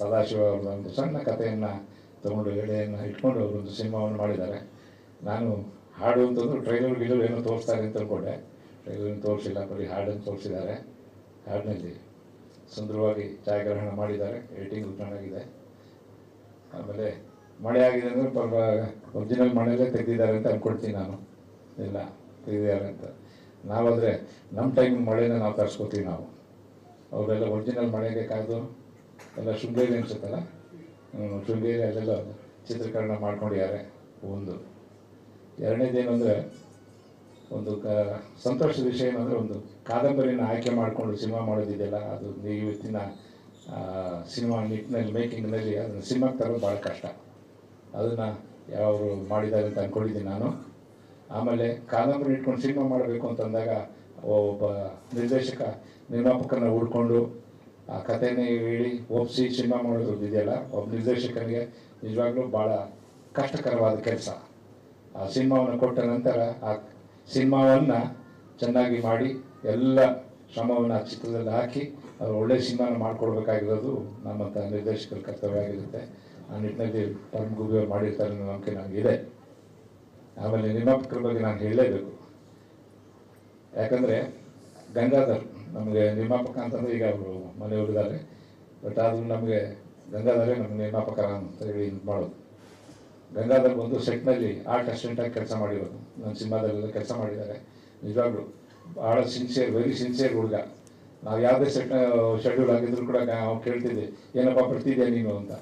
ಸದಾಶಿವ ಅವ್ರದ್ದು ಒಂದು ಸಣ್ಣ ಕಥೆಯನ್ನು ತಗೊಂಡು ಎಳೆಯನ್ನು ಇಟ್ಕೊಂಡು ಒಂದು ಸಿನಿಮಾವನ್ನು ಮಾಡಿದ್ದಾರೆ. ನಾನು ಹಾಡು ಅಂತಂದ್ರೆ ಟ್ರೈಲರ್ ಗಿಲರ್ ಏನೋ ತೋರಿಸ್ತಾರೆ ಅಂತ ಅಂದ್ಕೊಂಡೆ ಟ್ರೈಲರ್ ತೋರಿಸಿಲ್ಲ, ಬರೀ ಹಾಡನ್ನು ತೋರಿಸಿದ್ದಾರೆ. ಹಾಡಿನಲ್ಲಿ ಸುಂದರವಾಗಿ ಛಾಯಾಗ್ರಹಣ ಮಾಡಿದ್ದಾರೆ. ಎಡಿಟಿಂಗ್ ಚೆನ್ನಾಗಿದೆ ಆಮೇಲೆ ಮಳೆ ಆಗಿದೆ ಅಂದರೆ ಪರ್ವ, ಒರಿಜಿನಲ್ ಮಳೆಯಲ್ಲೇ ತೆಗೆದಿದ್ದಾರೆ ಅಂತ ಅಂದ್ಕೊಡ್ತೀನಿ ನಾನು. ಇಲ್ಲ, ತೆಗೆದಿದ್ದಾರೆ ಅಂತ. ನಾವಾದರೆ ನಮ್ಮ ಟೈಮ್ ಮಳೆನ ನಾವು ತರಿಸ್ಕೋತೀವಿ ನಾವು. ಅವರೆಲ್ಲ ಒರಿಜಿನಲ್ ಮಳೆಗೆ ಕಾಯ್ದು ಎಲ್ಲ ಶೃಂಗೇರಿ ಅನ್ಸುತ್ತಲ್ಲ? ಶೃಂಗೇರಿ ಅಲ್ಲೆಲ್ಲ ಚಿತ್ರೀಕರಣ ಮಾಡ್ಕೊಂಡಿದ್ದಾರೆ ಒಂದು. ಎರಡನೇದೇನು ಅಂದರೆ ಒಂದು ಕ, ಸಂತೋಷದ ವಿಷಯ ಏನಂದರೆ, ಒಂದು ಕಾದಂಬರಿಯನ್ನು ಆಯ್ಕೆ ಮಾಡಿಕೊಂಡು ಸಿನಿಮಾ ಮಾಡೋದಿದೆಯಲ್ಲ ಅದು ಇವತ್ತಿನ ಸಿನಿಮಾ ನಿಟ್ಟಿನಲ್ಲಿ ಮೇಕಿಂಗ್ನಲ್ಲಿ ಅದನ್ನು ಸಿನಿಮಾಗೆ ತರೋದು ಭಾಳ ಕಷ್ಟ. ಅದನ್ನು ಯಾರು ಮಾಡಿದ್ದಾರೆ ಅಂತ ಅಂದ್ಕೊಂಡಿದ್ದೀನಿ ನಾನು. ಆಮೇಲೆ ಕಾದಂಬರಿ ಇಟ್ಕೊಂಡು ಸಿನಿಮಾ ಮಾಡಬೇಕು ಅಂತಂದಾಗ ಒಬ್ಬ ನಿರ್ದೇಶಕ ನಿರ್ಮಾಪಕನ ಹುಡ್ಕೊಂಡು ಆ ಕಥೆನೇ ಹೇಳಿ ಒಪ್ಪಿಸಿ ಸಿನಿಮಾ ಮಾಡೋದು ಇದೆಯಲ್ಲ ಒಬ್ಬ ನಿರ್ದೇಶಕರಿಗೆ ನಿಜವಾಗ್ಲೂ ಭಾಳ ಕಷ್ಟಕರವಾದ ಕೆಲಸ. ಆ ಸಿನಿಮಾವನ್ನು ಕೊಟ್ಟ ನಂತರ ಆ ಸಿನಿಮಾವನ್ನು ಚೆನ್ನಾಗಿ ಮಾಡಿ ಎಲ್ಲ ಶ್ರಮವನ್ನು ಆ ಚಿತ್ರದಲ್ಲಿ ಹಾಕಿ ಅವ್ರು ಒಳ್ಳೆ ಸಿನಿಮಾನ ಮಾಡಿಕೊಡ್ಬೇಕಾಗಿರೋದು ನಮ್ಮಂಥ ನಿರ್ದೇಶಕರ ಕರ್ತವ್ಯ ಆಗಿರುತ್ತೆ. ಆ ನಿಟ್ಟಿನಲ್ಲಿ ಪರಮ ಗುಬಿ ಅವ್ರು ಮಾಡಿರ್ತಾರೆ ಅನ್ನೋ ನಂಬಿಕೆ ನನಗಿದೆ. ಆಮೇಲೆ ನಿರ್ಮಾಪಕರ ಬಗ್ಗೆ ನಾನು ಹೇಳಲೇಬೇಕು. ಯಾಕಂದರೆ ಗಂಗಾಧರ್ ನಮಗೆ ನಿರ್ಮಾಪಕ ಅಂತಂದರೆ ಈಗ ಅವರು ಮನೆಯವರಿದ್ದಾರೆ ಬಟ್ ಆದರೂ ನಮಗೆ ಗಂಗಾಧರೇ ನಮ್ಮ ನಿರ್ಮಾಪಕ ಅಂತ ಹೇಳಿ ಮಾಡೋದು. ಗಂಗಾಧರ್ ಬಂದು ಸೆಟ್ನಲ್ಲಿ ಆರ್ಟ್ ಅಸಿಸ್ಟೆಂಟಾಗಿ ಕೆಲಸ ಮಾಡಿರೋದು. ನನ್ನ ಸಿನಿಮಾದಲ್ಲೆಲ್ಲ ಕೆಲಸ ಮಾಡಿದ್ದಾರೆ. ನಿಜವಾಗ್ಲೂ ಭಾಳ ಸಿನ್ಸಿಯರ್ ವೆರಿ ಸಿನ್ಸಿಯರ್ ಹುಡುಗ. ನಾವು ಯಾವುದೇ ಸೆಟ್ ಶೆಡ್ಯೂಲ್ ಆಗಿದ್ರು ಕೂಡ ನಾವು ಕೇಳ್ತಿದ್ದೆ, ಏನಪ್ಪ ಬರ್ತಿದ್ಯಾ ನೀನು ಅಂತ.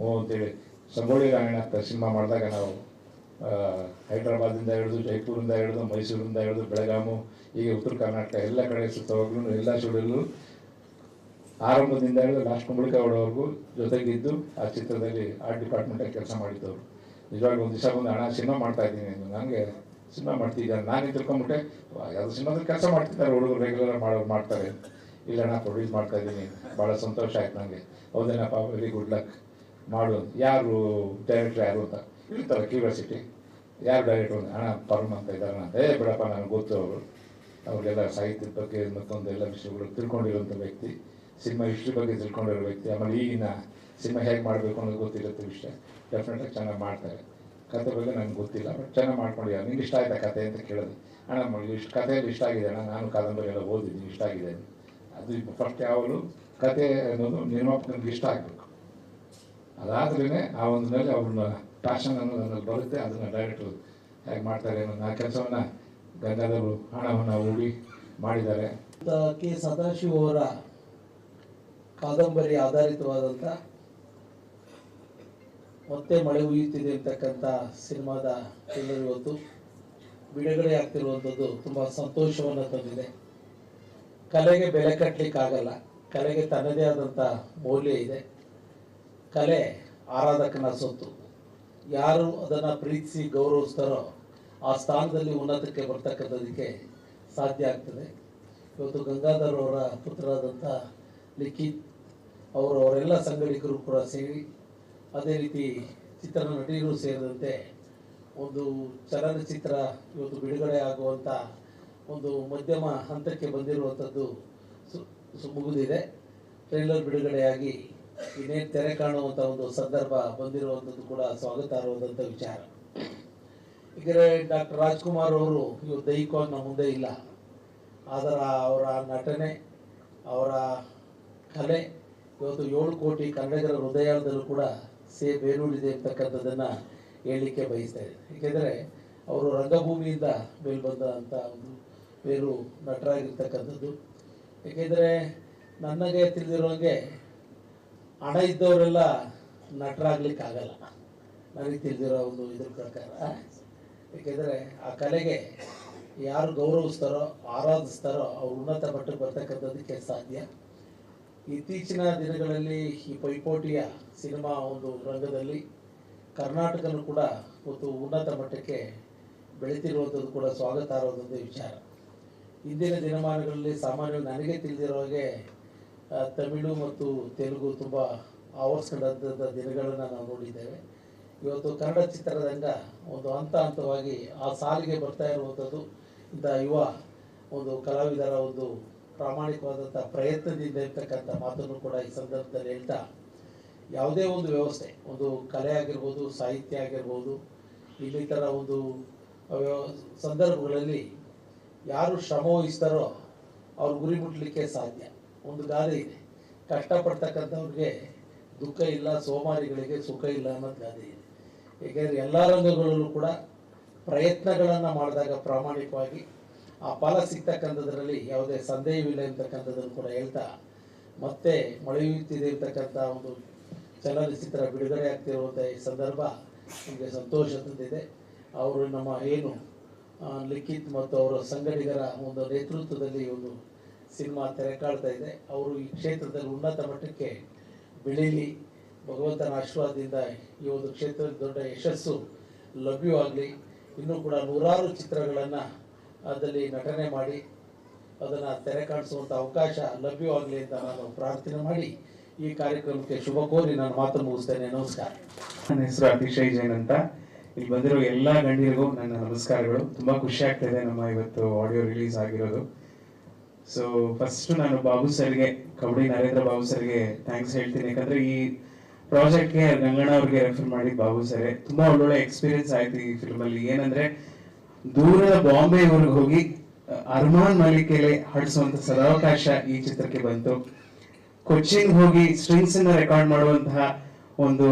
ಓ, ಅಂತೇಳಿ. ಸಂಗೊಳ್ಳಿ ಅಂತ ಸಿನಿಮಾ ಮಾಡಿದಾಗ ನಾವು ಹೈದ್ರಾಬಾದಿಂದ ಹಿಡಿದು ಜೈಪುರಿಂದ ಹಿಡಿದು ಮೈಸೂರಿಂದ ಹಿಡಿದು ಬೆಳಗಾಮು, ಹೀಗೆ ಉತ್ತರ ಕರ್ನಾಟಕ ಎಲ್ಲ ಕಡೆ ಸುತ್ತವಾಗ್ಲೂ ಎಲ್ಲ ಸುಳಿಲು. ಆರಂಭದಿಂದ ಹಿಡಿದು ಲಾಸ್ಟ್ ಕುಂಬಳಕಾವಡವರೆಗೂ ಜೊತೆಗಿದ್ದು ಆ ಚಿತ್ರದಲ್ಲಿ ಆರ್ಟ್ ಡಿಪಾರ್ಟ್ಮೆಂಟಲ್ಲಿ ಕೆಲಸ ಮಾಡಿದ್ದವರು. ನಿಜವಾಗ್ಲೂ ಒಂದು ದಿವಸ ಬಂದು ಹಣ ಸಿನಿಮಾ ಮಾಡ್ತಾ ಇದ್ದೀನಿ ನನಗೆ ಸಿನಿಮಾ ಮಾಡ್ತಿದ್ದಾರೆ ನಾನೇ ತಿಳ್ಕೊಂಬಿಟ್ಟೆ ಯಾವುದು ಸಿನಿಮಾದಲ್ಲಿ ಕೆಲಸ ಮಾಡ್ತಿದ್ದಾರೆ, ಹುಡುಗರು ರೆಗ್ಯುಲರ್ ಮಾಡೋರು ಮಾಡ್ತಾರೆ. ಇಲ್ಲ ನಾ ಪ್ರೊಡ್ಯೂಸ್ ಮಾಡ್ತಾ ಇದ್ದೀನಿ ಭಾಳ ಸಂತೋಷ ಆಯ್ತು ನನಗೆ ಹೌದೇನಪ್ಪ ವೆರಿ ಗುಡ್ ಲಕ್ ಮಾಡು ಯಾರು ಡೈರೆಕ್ಟ್ರ್ ಯಾರು ಅಂತ? ಇರ್ತಾರೆ ಕ್ಯೂರಿಯಾಸಿಟಿ ಯಾರು ಒಂದು ಹಣ ಪರಮ್ ಅಂತ ಇದ್ದಾರೆ ಅಂತ. ಏ, ಬಿಡಪ್ಪ ನನಗೆ ಗೊತ್ತು ಅವರು ಅವ್ರಿಗೆಲ್ಲ ಸಾಹಿತ್ಯದ ಬಗ್ಗೆ ಮತ್ತೊಂದು ಎಲ್ಲ ವಿಷಯಗಳು ತಿಳ್ಕೊಂಡಿರುವಂಥ ವ್ಯಕ್ತಿ, ಸಿನಿಮಾ ಹಿಸ್ಟ್ರಿ ಬಗ್ಗೆ ತಿಳ್ಕೊಂಡಿರೋ ವ್ಯಕ್ತಿ. ಆಮೇಲೆ ಈಗಿನ ಸಿನಿಮಾ ಹೇಗೆ ಮಾಡಬೇಕು ಅನ್ನೋದು ಗೊತ್ತಿರುತ್ತೆ ವಿಷಯ. ಡೆಫಿನೆಟಾಗಿ ಚೆನ್ನಾಗಿ ಮಾಡ್ತಾರೆ. ಕತೆ ಬಗ್ಗೆ ನನಗೆ ಗೊತ್ತಿಲ್ಲ ಬಟ್ ಚೆನ್ನಾಗಿ ಮಾಡ್ಕೊಂಡಿದ್ದಾರೆ. ನಿಮ್ಗೆ ಇಷ್ಟ ಆಯ್ತಾ ಕತೆ? ಅಂತ ಕೇಳೋದು. ಅಣ್ಣ, ನಮಗೆ ಇಷ್ಟು ಕಥೆಯಲ್ಲಿ ಇಷ್ಟ ಆಗಿದೆ ಅಣ್ಣ. ನಾನು ಕಾದಂಬರಿ ಎಲ್ಲ ಓದಿದ್ದೀನಿ ಇಷ್ಟ ಆಗಿದೆ ಅದು ಫಸ್ಟ್ ಯಾವಾಗಲೂ ಕತೆ ಅನ್ನೋದು ನಿರ್ಮಾಪಕನಿಗೆ ಇಷ್ಟ ಆಗಬೇಕು. ಅದಾದ್ರೇ ಆ ಒಂದು ಮೇಲೆ ಅವ್ರನ್ನ ಪ್ಯಾಷನ್ ಅನ್ನೋದನ್ನು ಅನ್ನೋದು ಬರುತ್ತೆ, ಅದನ್ನು ಡೈರೆಕ್ಟ್ರು ಹೇಗೆ ಮಾಡ್ತಾರೆ ಅನ್ನೋ ಆ ಕೆಲಸವನ್ನು ಗಂಗಾಧರು ಹಣವನ್ನು ಹೂಡಿ ಮಾಡಿದ್ದಾರೆ. ಕೆ ಸದಾಶಿವ ಅವರ ಕಾದಂಬರಿ ಆಧಾರಿತವಾದಂಥ ಮತ್ತೆ ಮಳೆ ಉಯ್ಯುತ್ತಿದೆ ಅಂತಕ್ಕಂಥ ಸಿನಿಮಾದ ಟ್ರೈಲರ್ ಇವತ್ತು. ಬಿಡುಗಡೆ ಆಗ್ತಿರುವಂಥದ್ದು ತುಂಬ ಸಂತೋಷವನ್ನು ತಂದಿದೆ. ಕಲೆಗೆ ಬೆಲೆ ಕಟ್ಟಲಿಕ್ಕಾಗಲ್ಲ ಕಲೆಗೆ ತನ್ನದೇ ಆದಂಥ ಮೌಲ್ಯ ಇದೆ. ಕಲೆ ಆರಾಧಕನ ಸೊತ್ತು. ಯಾರು ಅದನ್ನು ಪ್ರೀತಿಸಿ ಗೌರವಿಸ್ತಾರೋ ಆ ಸ್ಥಾನದಲ್ಲಿ ಉನ್ನತಕ್ಕೆ ಬರ್ತಕ್ಕಂಥದಕ್ಕೆ ಸಾಧ್ಯ ಆಗ್ತದೆ. ಇವತ್ತು ಗಂಗಾಧರ್ ಅವರ ಪುತ್ರರಾದಂಥ ಲಿಖಿತ್ ಅವರು ಅವರೆಲ್ಲ ಸಂಘಟಕರು ಕೂಡ ಸೇರಿ ಅದೇ ರೀತಿ ಚಿತ್ರ ನಟಿಯರು ಸೇರಿದಂತೆ ಒಂದು ಚಲನಚಿತ್ರ ಇವತ್ತು ಬಿಡುಗಡೆ ಆಗುವಂಥ ಒಂದು ಮಧ್ಯಮ ಹಂತಕ್ಕೆ ಬಂದಿರುವಂಥದ್ದು ಸು ಮುಗಿದಿದೆ ಟ್ರೈಲರ್ ಬಿಡುಗಡೆಯಾಗಿ ಇನ್ನೇನು ತೆರೆ ಕಾಣುವಂಥ ಒಂದು ಸಂದರ್ಭ ಬಂದಿರುವಂಥದ್ದು ಕೂಡ ಸ್ವಾಗತಾರ್ಹವಾದಂಥ ವಿಚಾರ. ಈಗರೆ ಡಾಕ್ಟರ್ ರಾಜ್ಕುಮಾರ್ ಅವರು, ಇವರು ದೈಹಿಕವಾಗಿ ನಮ್ಮ ಮುಂದೆ ಇಲ್ಲ. ಆದರೆ ಅವರ ನಟನೆ, ಅವರ ಕಲೆ, ಇವತ್ತು ಏಳು ಕೋಟಿ ಕನ್ನಡಿಗರ ಹೃದಯದಲ್ಲೂ ಕೂಡ ಸೇ ಬೇರೂರಿದೆ ಅಂತಕ್ಕಂಥದ್ದನ್ನು ಹೇಳಲಿಕ್ಕೆ ಬಯಸ್ತಾ ಇದೆ ಏಕೆಂದರೆ ಅವರು ರಂಗಭೂಮಿಯಿಂದ ಮೇಲ್ ಬಂದಂಥ ಒಂದು ಬೇರು ನಟರಾಗಿರ್ತಕ್ಕಂಥದ್ದು. ಏಕೆಂದರೆ ನನಗೆ ತಿಳಿದಿರೋಂಗೆ ಹಣ ಇದ್ದವರೆಲ್ಲ ನಟರಾಗ್ಲಿಕ್ಕಾಗಲ್ಲ ನನಗೆ ತಿಳಿದಿರೋ ಒಂದು ಇದ್ರ ಪ್ರಕಾರ, ಏಕೆಂದರೆ ಆ ಕಲೆಗೆ ಯಾರು ಗೌರವಿಸ್ತಾರೋ, ಆರಾಧಿಸ್ತಾರೋ, ಅವ್ರು ಉನ್ನತ ಮಟ್ಟಕ್ಕೆ ಬರ್ತಕ್ಕಂಥದ್ದಕ್ಕೆ ಸಾಧ್ಯ. ಇತ್ತೀಚಿನ ದಿನಗಳಲ್ಲಿ ಈ ಪೈಪೋಟಿಯ ಸಿನಿಮಾ ಒಂದು ರಂಗದಲ್ಲಿ ಕರ್ನಾಟಕನೂ ಕೂಡ ಒಂದು ಉನ್ನತ ಮಟ್ಟಕ್ಕೆ ಬೆಳೀತಿರುವಂಥದ್ದು ಕೂಡ ಸ್ವಾಗತಾರ್ಹವಾದಂಥ ವಿಚಾರ. ಇಂದಿನ ದಿನಮಾನಗಳಲ್ಲಿ ಸಾಮಾನ್ಯವಾಗಿ ನನಗೆ ತಿಳಿದಿರೋ ಹಾಗೆ ತಮಿಳು ಮತ್ತು ತೆಲುಗು ತುಂಬ ಆವರಿಸ್ಕೊಂಡಂಥ ದಿನಗಳನ್ನು ನಾವು ನೋಡಿದ್ದೇವೆ. ಇವತ್ತು ಕನ್ನಡ ಚಿತ್ರರಂಗ ಒಂದು ಹಂತ ಹಂತವಾಗಿ ಆ ಸಾಲಿಗೆ ಬರ್ತಾ ಇರುವಂಥದ್ದು ಇಂಥ ಯುವ ಒಂದು ಕಲಾವಿದರ ಒಂದು ಪ್ರಾಮಾಣಿಕವಾದಂಥ ಪ್ರಯತ್ನದಿಂದ ಇರ್ತಕ್ಕಂಥ ಮಾತನ್ನು ಕೂಡ ಈ ಸಂದರ್ಭದಲ್ಲಿ ಹೇಳ್ತಾ, ಯಾವುದೇ ಒಂದು ವ್ಯವಸ್ಥೆ, ಒಂದು ಕಲೆ ಆಗಿರ್ಬೋದು, ಸಾಹಿತ್ಯ ಆಗಿರ್ಬೋದು, ಇನ್ನಿತರ ಒಂದು ಸಂದರ್ಭಗಳಲ್ಲಿ ಯಾರು ಶ್ರಮ ವಹಿಸ್ತಾರೋ ಅವ್ರ ಗುರಿ ಮುಟ್ಲಿಕ್ಕೆ ಸಾಧ್ಯ. ಒಂದು ಗಾದೆ ಇದೆ. ಕಷ್ಟಪಡ್ತಕ್ಕಂಥವ್ರಿಗೆ ದುಃಖ ಇಲ್ಲ, ಸೋಮಾರಿಗಳಿಗೆ ಸುಖ ಇಲ್ಲ ಅನ್ನೋದು ಗಾದೆ ಇದೆ. ಏಕೆಂದರೆ ಎಲ್ಲ ರಂಗಗಳಲ್ಲೂ ಕೂಡ ಪ್ರಯತ್ನಗಳನ್ನು ಮಾಡಿದಾಗ ಪ್ರಾಮಾಣಿಕವಾಗಿ ಆ ಫಲ ಸಿಗ್ತಕ್ಕಂಥದ್ರಲ್ಲಿ ಯಾವುದೇ ಸಂದೇಹವಿಲ್ಲ ಅಂತಕ್ಕಂಥದ್ದನ್ನು ಕೂಡ ಹೇಳ್ತಾ, ಮತ್ತೆ ಮಳೆಯುತ್ತಿದೆ ಇರ್ತಕ್ಕಂಥ ಒಂದು ಚಲನಚಿತ್ರ ಬಿಡುಗಡೆ ಆಗ್ತಿರುವಂಥ ಈ ಸಂದರ್ಭ ನಮಗೆ ಸಂತೋಷ ತಂದಿದೆ. ಅವರು ನಮ್ಮ ಏನು ಲಿಖಿತ್ ಮತ್ತು ಅವರ ಸಂಗಡಿಗರ ಒಂದು ನೇತೃತ್ವದಲ್ಲಿ ಒಂದು ಸಿನಿಮಾ ತೆರೆ ಕಾಡ್ತಾ ಇದೆ. ಅವರು ಈ ಕ್ಷೇತ್ರದಲ್ಲಿ ಉನ್ನತ ಮಟ್ಟಕ್ಕೆ ಬೆಳೀಲಿ. ಭಗವಂತನ ಆಶೀರ್ವಾದದಿಂದ ಈ ಒಂದು ಕ್ಷೇತ್ರದ ದೊಡ್ಡ ಯಶಸ್ಸು ಲಭ್ಯವಾಗಲಿ. ಇನ್ನೂ ಕೂಡ ನೂರಾರು ಚಿತ್ರಗಳನ್ನು ಅದರಲ್ಲಿ ನಟನೆ ಮಾಡಿ, ಅದನ್ನು ತೆರೆ ಕಾಣಿಸುವಂಥ ಅವಕಾಶ ಲಭ್ಯವಾಗಲಿ ಅಂತ ನಾನು ಪ್ರಾರ್ಥನೆ ಮಾಡಿ ಈ ಕಾರ್ಯಕ್ರಮಕ್ಕೆ ಶುಭ ಕೋರಿ ನಾನು ಮಾತು ಮುಗಿಸ್ತೇನೆ. ನಮಸ್ಕಾರ. ನನ್ನ ಹೆಸರು ಅತಿಶಯ್ ಜೈನ್ ಅಂತ. ಇಲ್ಲಿ ಬಂದಿರೋ ಎಲ್ಲಾ ಗಣ್ಯರಿಗೂ ನನ್ನ ನಮಸ್ಕಾರಗಳು. ತುಂಬಾ ಖುಷಿ ಆಗ್ತಿದೆ ನಮ್ಮ ಇವತ್ತು ಆಡಿಯೋ ರಿಲೀಸ್ ಆಗಿರೋದು. ಸೊ ಫಸ್ಟ್ ನಾನು ಬಾಬು ಸರ್ಗೆ ಕಬಡ್ಡಿ ನರೇಂದ್ರ ಬಾಬು ಸರ್ಗೆ ಥ್ಯಾಂಕ್ಸ್ ಹೇಳ್ತೀನಿ. ಯಾಕಂದ್ರೆ ಈ ಪ್ರಾಜೆಕ್ಟ್ಗೆ ಗಂಗಣ್ಣ ಅವ್ರಿಗೆ ರೆಫರ್ ಮಾಡಿ ಬಾಬು ಸರ್ ತುಂಬಾ ಒಳ್ಳೊಳ್ಳೆ ಎಕ್ಸ್ಪೀರಿಯನ್ಸ್ ಆಯ್ತು ಈ ಫಿಲ್ಮ್ ಅಲ್ಲಿ. ಏನಂದ್ರೆ ದೂರದ ಬಾಂಬೆವರೆಗೆ ಹೋಗಿ ಅಹ್, ಅರ್ಮಾನ್ ಮಲ್ಲಿಕೆಲೆ ಹಾಡಿಸುವಂತ ಸದಾವಕಾಶ ಈ ಚಿತ್ರಕ್ಕೆ ಬಂತು. ಕೊಚ್ಚಿನ್ ಹೋಗಿ ಸ್ಟ್ರಿಂಗ್ಸ್ ಅನ್ನ ರೆಕಾರ್ಡ್ ಮಾಡುವಂತಹ ಒಂದು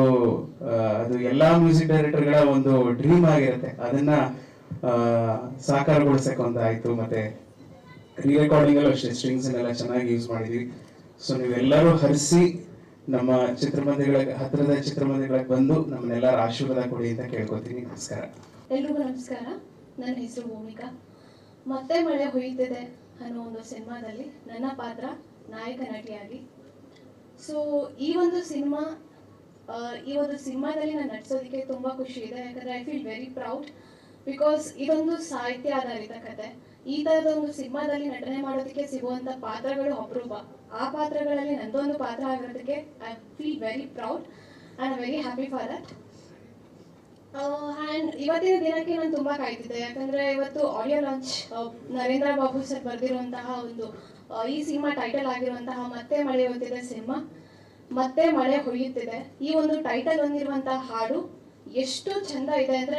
ಅದು ಎಲ್ಲಾ ಮ್ಯೂಸಿಕ್ ಡೈರೆಕ್ಟರ್ಗಳ ಒಂದು ಡ್ರೀಮ್ ಆಗಿರುತ್ತೆ. ಅದನ್ನ ಸಾಕಾರಗೊಳಿಸಕ್ಕೆ ಆಯ್ತು ಮತ್ತೆ ರೆಕಾರ್ಡಿಂಗ್ ಅಲ್ಲೂ ಅಷ್ಟೇ ಸ್ಟ್ರಿಂಗ್ಸ್ ಎಲ್ಲ ಚೆನ್ನಾಗಿ ಯೂಸ್ ಮಾಡಿದ್ವಿ. ಸೊ ನೀವೆಲ್ಲರೂ ಹರಿಸಿ ನಮ್ಮ ಚಿತ್ರಮಂದಿರಗಳ, ಹತ್ತಿರದ ಚಿತ್ರಮಂದಿರಗಳಿಗೆ ಬಂದು ನಮ್ಮನ್ನೆಲ್ಲರ ಆಶೀರ್ವಾದ ಕೊಡಿ ಅಂತ ಕೇಳ್ಕೊತೀನಿ. ನಮಸ್ಕಾರ. ಎಲ್ರಿಗೂ ನಮಸ್ಕಾರ. ನನ್ನ ಹೆಸರು ಭೂಮಿಕಾ. ಮತ್ತೆ ಮಳೆ ಹೊಯ್ತಿದೆ ಅನ್ನೋ ಒಂದು ಸಿನಿಮಾದಲ್ಲಿ ನನ್ನ ಪಾತ್ರ ನಾಯಕ ನಟಿಯಾಗಿ. ಸೊ ಈ ಒಂದು ಸಿನಿಮಾ ಈ ಒಂದು ಸಿನಿಮಾದಲ್ಲಿ ನಾನು ನಟಿಸೋದಕ್ಕೆ ತುಂಬ ಖುಷಿ ಇದೆ. ಯಾಕಂದರೆ I feel very proud because ಇದೊಂದು ಸಾಹಿತ್ಯ ಆಧಾರಿತ ಕತೆ. ಈ ತರದ ಒಂದು ಸಿನಿಮಾದಲ್ಲಿ ನಟನೆ ಮಾಡೋದಕ್ಕೆ ಸಿಗುವಂತ ಪಾತ್ರಗಳು ಅಪರೂಪ ಆ ಪಾತ್ರಗಳಲ್ಲಿ ನಂದೊಂದು ಪಾತ್ರ ಆಗಿರೋದಕ್ಕೆ I feel very proud and very happy for that and ಇವತ್ತಿನ ದಿನಕ್ಕೆ ನಾನು ತುಂಬಾ ಕಾಯ್ತಿದ್ದೆ. ಯಾಕಂದ್ರೆ ಇವತ್ತು audio launch Narendra Babu sir ಬರೆದಿರುವಂತಹ ಒಂದು ಈ ಸಿನಿಮಾ ಟೈಟಲ್ ಆಗಿರುವಂತಹ ಮತ್ತೆ ಮಳೆ ಹೊತ್ತಿದೆ ಸಿನಿಮಾ, ಮತ್ತೆ ಮಳೆ ಹೊಯ್ಯುತ್ತಿದೆ. ಈ ಒಂದು ಟೈಟಲ್ ಹೊಂದಿರುವಂತಹ ಹಾಡು ಎಷ್ಟು ಚಂದ ಇದೆ ಅಂದ್ರೆ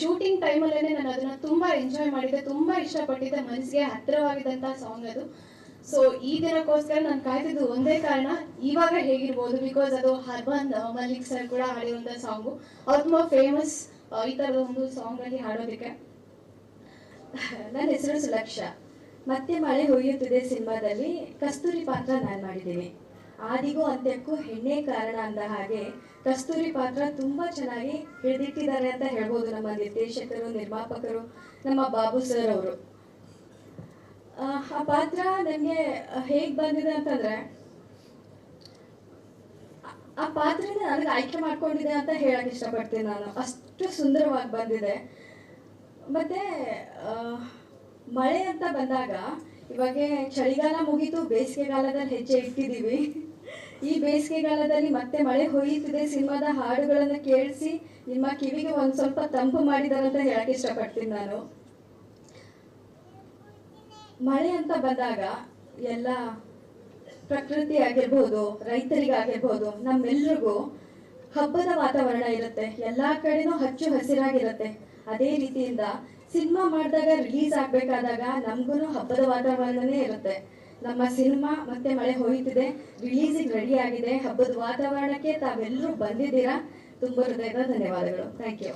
ಶೂಟಿಂಗ್ ಟೈಮಲ್ಲೇ ನಾನು ಅದನ್ನ ತುಂಬಾ ಎಂಜಾಯ್ ಮಾಡಿದ್ದೆ ತುಂಬಾ ಇಷ್ಟಪಟ್ಟಿದ್ದೆ. ಮನಸ್ಸಿಗೆ ಹತ್ತಿರವಾಗಿದ್ದಂತಹ ಸಾಂಗ್ ಅದು. ಸೊ ಈ ದಿನಕ್ಕೋಸ್ಕರ ನಾನು ಕಾಯ್ತಿದ್ದು ಒಂದೇ ಕಾರಣ, ಇವಾಗ ಹೇಗಿರ್ಬೋದು? ಬಿಕಾಸ್ ಅದು ಹರ್ಬನ್ ಮಲ್ಲಿಕ್ ಸರ್ ಕೂಡ ಹಾಡಿರುವಂಥ ಸಾಂಗು ಅವ್ರು ತುಂಬ ಫೇಮಸ್ ಈ ಥರದ ಒಂದು ಸಾಂಗಲ್ಲಿ ಹಾಡೋದಕ್ಕೆ. ನನ್ನ ಹೆಸರು ಸುಲಕ್ಷ. ಮತ್ತೆ ಮಳೆ ಹೊಯ್ಯುತ್ತಿದೆ ಸಿನಿಮಾದಲ್ಲಿ ಕಸ್ತೂರಿ ಪಾತ್ರ ನಾನು ಮಾಡಿದ್ದೀನಿ. ಆದಿಗೂ ಅಂತ್ಯಕ್ಕೂ ಹೆಣ್ಣೆ ಕಾರಣ ಅಂದ ಹಾಗೆ ಕಸ್ತೂರಿ ಪಾತ್ರ ತುಂಬಾ ಚೆನ್ನಾಗಿ ಹಿಡಿದಿಟ್ಟಿದ್ದಾರೆ ಅಂತ ಹೇಳ್ಬೋದು ನಮ್ಮ ನಿರ್ದೇಶಕರು, ನಿರ್ಮಾಪಕರು, ನಮ್ಮ ಬಾಬು ಸರ್ ಅವರು. ಆ ಪಾತ್ರ ನನಗೆ ಹೇಗ್ ಬಂದಿದೆ ಅಂತಂದ್ರೆ, ಆ- ಪಾತ್ರನ ನನಗೆ ಆಯ್ಕೆ ಮಾಡ್ಕೊಂಡಿದೆ ಅಂತ ಹೇಳಕ್ ಇಷ್ಟಪಡ್ತೀನಿ ನಾನು. ಅಷ್ಟು ಸುಂದರವಾಗಿ ಬಂದಿದೆ. ಮತ್ತೆ ಮಳೆ ಅಂತ ಬಂದಾಗ ಇವಾಗ ಚಳಿಗಾಲ ಮುಗೀತು, ಬೇಸಿಗೆಗಾಲದಲ್ಲಿ ಹೆಜ್ಜೆ ಇಟ್ಟಿದ್ದೀವಿ. ಈ ಬೇಸಿಗೆಗಾಲದಲ್ಲಿ ಮತ್ತೆ ಮಳೆ ಹೊಯ್ಯುತ್ತಿದೆ. ಸಿನಿಮಾದ ಹಾಡುಗಳನ್ನು ಕೇಳಿಸಿ ನಿಮ್ಮ ಕಿವಿಗೆ ಒಂದು ಸ್ವಲ್ಪ ತಂಪು ಮಾಡಿದ್ದಾರೆ ಅಂತ ಹೇಳಕ್ ಇಷ್ಟಪಡ್ತೀನಿ ನಾನು. ಮಳೆ ಅಂತ ಬಂದಾಗ ಎಲ್ಲ ಪ್ರಕೃತಿ ಆಗಿರ್ಬೋದು, ರೈತರಿಗಾಗಿರ್ಬೋದು, ನಮ್ಮೆಲ್ರಿಗೂ ಹಬ್ಬದ ವಾತಾವರಣ ಇರುತ್ತೆ. ಎಲ್ಲಾ ಕಡೆನೂ ಹಚ್ಚು ಹಸಿರಾಗಿರುತ್ತೆ. ಅದೇ ರೀತಿಯಿಂದ ಸಿನಿಮಾ ಮಾಡಿದಾಗ ರಿಲೀಸ್ ಆಗ್ಬೇಕಾದಾಗ ನಮ್ಗೂ ಹಬ್ಬದ ವಾತಾವರಣನೇ ಇರುತ್ತೆ. ನಮ್ಮ ಸಿನಿಮಾ ಮತ್ತೆ ಮಳೆ ಹೋಯ್ತಿದೆ. ರಿಲೀಸಿಗೆ ರೆಡಿ ಆಗಿದೆ. ಹಬ್ಬದ ವಾತಾವರಣಕ್ಕೆ ತಾವೆಲ್ಲರೂ ಬಂದಿದ್ದೀರಾ? ತುಂಬ ಹೃದಯದ ಧನ್ಯವಾದಗಳು. Thank you